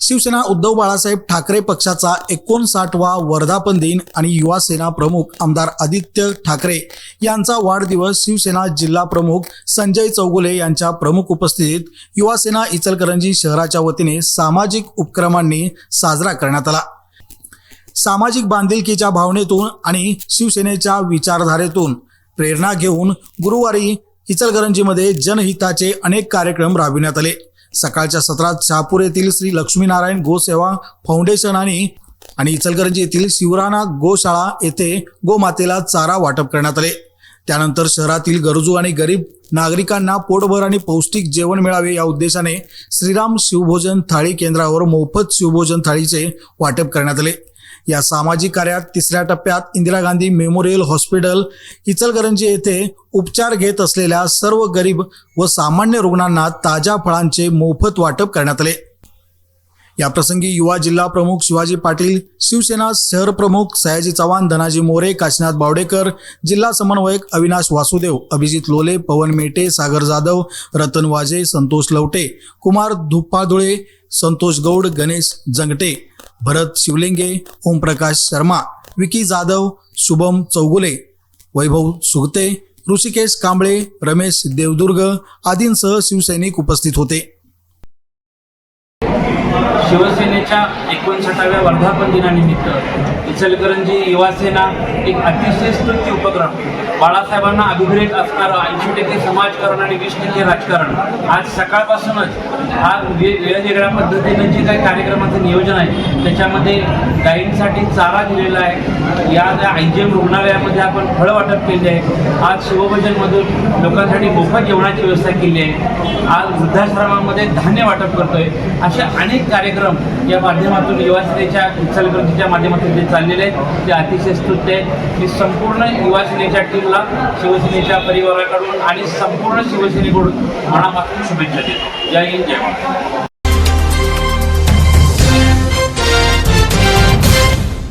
शिवसेना उद्धव बाळासाहेब ठाकरे पक्षाचा एकोणसाठवा वर्धापन दिन आणि युवा सेना प्रमुख आमदार आदित्य ठाकरे यांचा वाढदिवस शिवसेना जिल्हा प्रमुख संजय चौगुले यांच्या प्रमुख उपस्थितीत युवा सेना इचलकरंजी शहराच्या वतीने सामाजिक उपक्रमांनी साजरा करण्यात आला. सामाजिक बांधिलकीच्या भावनेतून आणि शिवसेनेच्या विचारधारेतून प्रेरणा घेऊन गुरुवारी इचलकरंजीमध्ये जनहिताचे अनेक कार्यक्रम राबविण्यात आले. सकाळच्या सत्रात शहापूर येथील श्री लक्ष्मीनारायण गोसेवा फाउंडेशन आणि आणि इचलकरंजी येथील शिवराणा गोशाळा येथे गोमातेला चारा वाटप करण्यात आले. त्यानंतर शहरातील गरजू आणि गरीब नागरिकांना पोटभर आणि पौष्टिक जेवण मिळावे या उद्देशाने श्रीराम शिवभोजन थाळी केंद्रावर मोफत शिवभोजन थाळीचे वाटप करण्यात आले. या सामाजिक कार्यात तिसऱ्या टप्प्यात इंदिरा गांधी मेमोरियल हॉस्पिटल इचलकरंजी येथे उपचार घेत असलेल्या सर्व गरीब व सामान्य रुग्णांना ताज्या फळांचे मोफत वाटप करण्यात आले. याप्रसंगी युवा जिल्हा प्रमुख शिवाजी पाटील शिवसेना शहर प्रमुख सयाजी चव्हाण धनाजी मोरे काशीनाथ बावडेकर जिल्हा समन्वयक अविनाश वासुदेव अभिजित लोले पवन मेटे सागर जाधव रतन वाजे संतोष लवटे कुमार धुप्पाधुळे संतोष गौड गणेश जंगटे भरत शिवलिंगे ओमप्रकाश शर्मा विकी जाधव शुभम चौगुले वैभव सुगते ऋषिकेश कांबळे रमेश देवदुर्ग आदींसह शिवसैनिक उपस्थित होते. शिवसेनेच्या एकोणसाठाव्या वर्धापन दिनानिमित्त इचलकरंजी युवा सेना एक अतिशय स्तुत्य उपक्रम. बाळासाहेबांना अभिप्रेत असणारं ऐंशी टक्के समाजकारण आणि वीस टक्के राजकारण. आज सकाळपासूनच हा वे वेगवेगळ्या पद्धतीनं जे काही कार्यक्रमाचं नियोजन आहे त्याच्यामध्ये गायींसाठी चारा दिलेला आहे. या ज्या आय जी एम रुग्णालयामध्ये आपण फळं वाटप केले आहे. आज शिवभजनमधून लोकांसाठी मोफत जेवणाची व्यवस्था केली आहे. आज वृद्धाश्रमामध्ये धान्य वाटप करतोय. असे अनेक कार्यक्रम या माध्यमातून युवासेनेच्या सेनेच्या माध्यमातून जे चाललेले आहेत ते अतिशय स्तुत्य आहे मी संपूर्ण युवासेनेच्या टीमला शिवसेनेच्या परिवाराकडून आणि संपूर्ण शिवसेनेकडून मनापासून शुभेच्छा देतो. जय हिंद जय